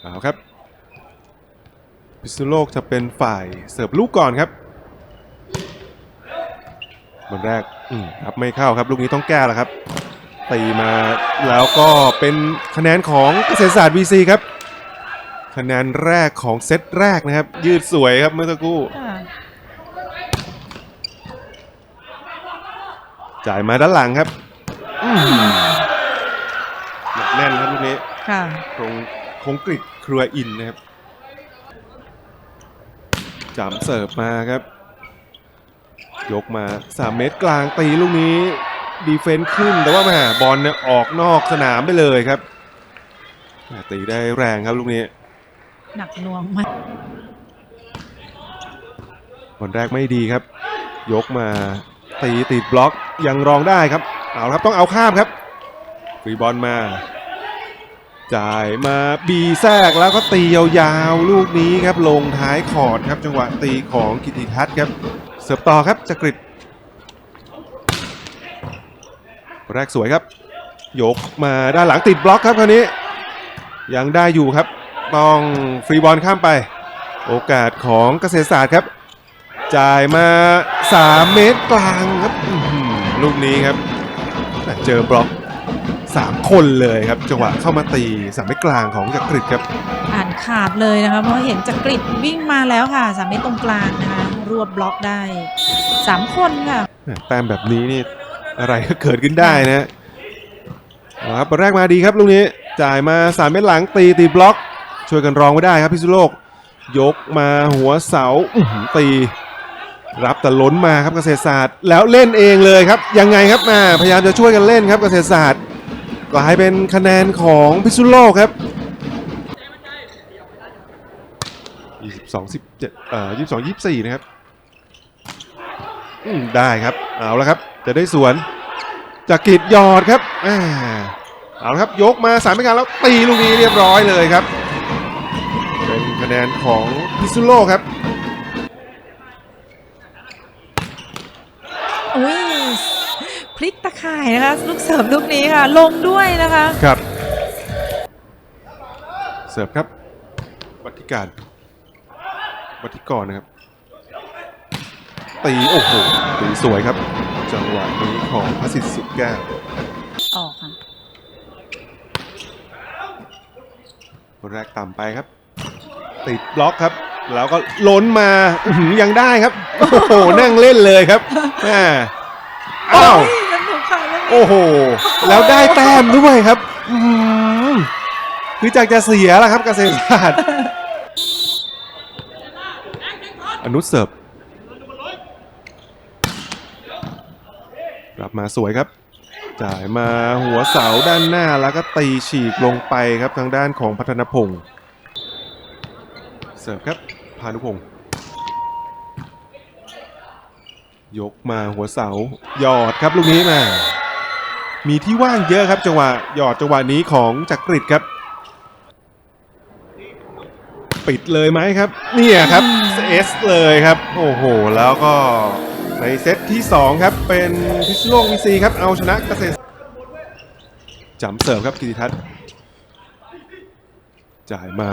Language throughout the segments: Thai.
เอาครับ พิษณุโลกจะเป็นฝ่ายเสิร์ฟลูกก่อนครับบอลแรกอืมครับไม่เข้าครับ ลูกนี้ต้องแก้แล้วครับตีมาแล้วก็เป็นคะแนนของเกษตรศาสตร์ VC ครับ คะแนนแรกของเซตแรกนะครับ ยืดสวยครับเมื่อสักครู่ค่ะจ่ายมาด้านหลังครับอื้อหือหนักแน่นครับลูกนี้ ค่ะคงคงกริดครัวอินนะครับจำเสิร์ฟมาครับ ยกมา 3 เมตรกลางตีลูกนี้ ดีเฟนซ์ขึ้นแต่ว่าแหมาบอลเนี่ยออกนอกสนามไปเลยครับแหม่ตีได้แรงครับลูกนี้ หนักหน่วงมากบอลแรกไม่ดีครับ ยกมาตีติดบล็อกยังรองได้ครับ เอาละครับต้องเอาข้ามครับฟรีบอลมา จ่ายมาบีแทรกแล้วก็ตียาวๆ ลูกนี้ครับลงท้ายคอดครับจังหวะตีของกิติทัศน์ครับ เสิร์ฟต่อครับจักริดแรกสวยครับ ยกมาด้านหลังติดบล็อกครับคราวนี้ ยังได้อยู่ครับ ต้องฟรีบอลข้ามไป โอกาสของเกษตรศาสตร์ครับ จ่ายมา 3 เมตรกลางครับ ลูกนี้ครับ เจอบล็อก 3 คนเลยครับ จังหวะเข้ามาตีสามเมตรกลางของจักริดครับ อ่านขาดเลยนะคะเพราะเห็นจักริดวิ่งมาแล้วค่ะสามเมตรตรงกลางนะคะรวบบล็อกได้สามคนค่ะแหม่แต้มแบบนี้นี่อะไรก็เกิดขึ้นได้นะเอาครับบอลแรกมาดีครับลูกนี้จ่ายมา 3 เมตรหลังตีตีบล็อก ช่วยกันรองไว้ได้ครับพิษณุโลก ยกมาหัวเสาอื้อหือตีรับแต่ล้นมาครับเกษตรศาสตร์ แล้วเล่นเองเลยครับ ยังไงครับมาพยายามจะช่วยกันเล่นครับเกษตรศาสตร์ กลายเป็นคะแนนของพิษณุโลกครับ 22 17เอ่อ22 24 นะครับอืมได้ครับ เอาแล้วครับ จะได้สวนจากกิจยอดครับอ่าเอาละครับ ยกมาสามไม่การแล้วตีลูกนี้เรียบร้อยเลยครับ เป็นคะแนนของพิษณุโลครับ อุ้ยพลิกตะ ข่ายนะคะลูกเสิร์ฟลูกนี้ค่ะ ลงด้วยนะคะ ครับ เสิร์ฟครับ วัติการวัติกรนะครับ ตี โอ้โห ตีสวยครับ จังหวะนี้ของพระสิทธิ์สุดแก้วออกค่ะคนแรกต่ำไปครับ ติดบล็อกครับ แล้วก็ล้นมาอื้อหือยังได้ครับ โอ้โห นั่งเล่นเลยครับแม่อ้าว โอ้โห แล้วได้แต้มด้วยครับ อื้อหือคือจากจะเสียแล้วครับเกษตรศาสตร์อนุเสิร์ฟกลับมาสวยครับ จ่ายมาหัวเสาด้านหน้าแล้วก็ตีฉีกลงไปครับทางด้านของพัฒนพงศ์เสิร์ฟครับพานุพงศ์ ยกมาหัวเสาหยอดครับลูกนี้มา มีที่ว่างเยอะครับจังหวะหยอดจังหวะนี้ของจักริดครับ ปิดเลยไหมครับ เนี่ยครับเอสเลยครับ โอ้โห แล้วก็ในเซตที่ 2 ครับ เป็นพิษณุโลกวีซีครับ เอาชนะเกษตรจำเสิร์ฟครับกิติทัศน์จ่ายมา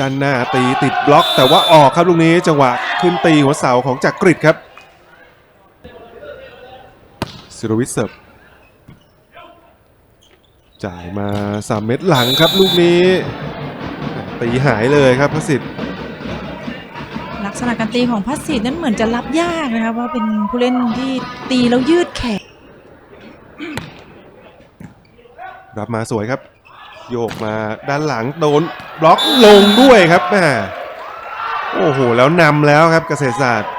ด้านหน้าตีติดบล็อก แต่ว่าออกครับลูกนี้จังหวะขึ้นตีหัวเสาของจักริดครับ ซิโรวิทเสิร์ฟจ่ายมาสามเม็ดหลังครับลูกนี้ ตีหายเลยครับพระสิทธิ์ลักษณะการตีของพัสสิทธิ์นั้นเหมือนจะรับยากนะคะเพราะเป็นผู้เล่นที่ตีแล้วยืดแขนรับมาสวยครับ โยกมาด้านหลังโดนบล็อกลงด้วยครับแม่โอ้โห แล้วนำแล้วครับเกษตรศาสตร์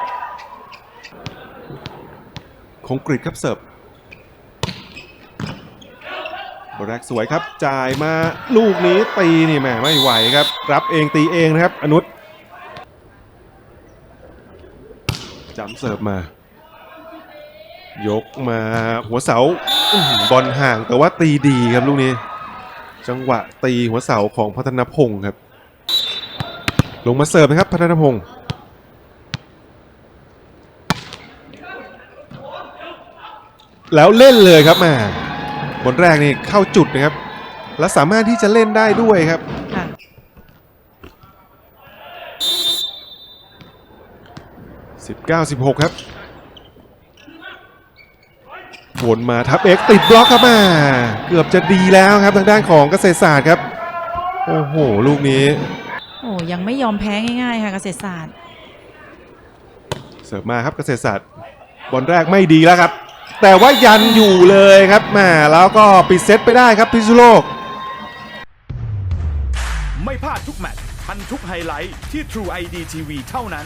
คงกริดครับเสิร์ฟบอลแรกสวยครับ จ่ายมาลูกนี้ตีนี่แหม่ไม่ไหวครับ รับเองตีเองนะครับ อนุษจำเสิร์ฟมา ยกมาหัวเสาอบอลห่างแต่ว่าตีดีครับลูกนี้ จังหวะตีหัวเสาของพัฒนพงศ์ครับ ลงมาเสิร์ฟนะครับพัฒนพงศ์แล้วเล่นเลยครับแมา บนแรกนี่เข้าจุดนะครับ และสามารถที่จะเล่นได้ด้วยครับสิบเก้าสิบหกครับวนมาทับเอ็กติดบล็อกครับมา เกือบจะดีแล้วครับทางด้านของเกษตรศาสตร์ครับ โอ้โห ลูกนี้โอ้ยังไม่ยอมแพ้ง่ายๆค่ะเกษตรศาสตร์ เสิร์ฟมาครับเกษตรศาสตร์บอลแรกไม่ดีแล้วครับ แต่ว่ายันอยู่เลยครับแหมแล้วก็ปิดเซตไปได้ครับพิษณุโลก ไม่พลาดทุกแมตช์ทันทุกไฮไลท์ที่ True ID TV เท่านั้น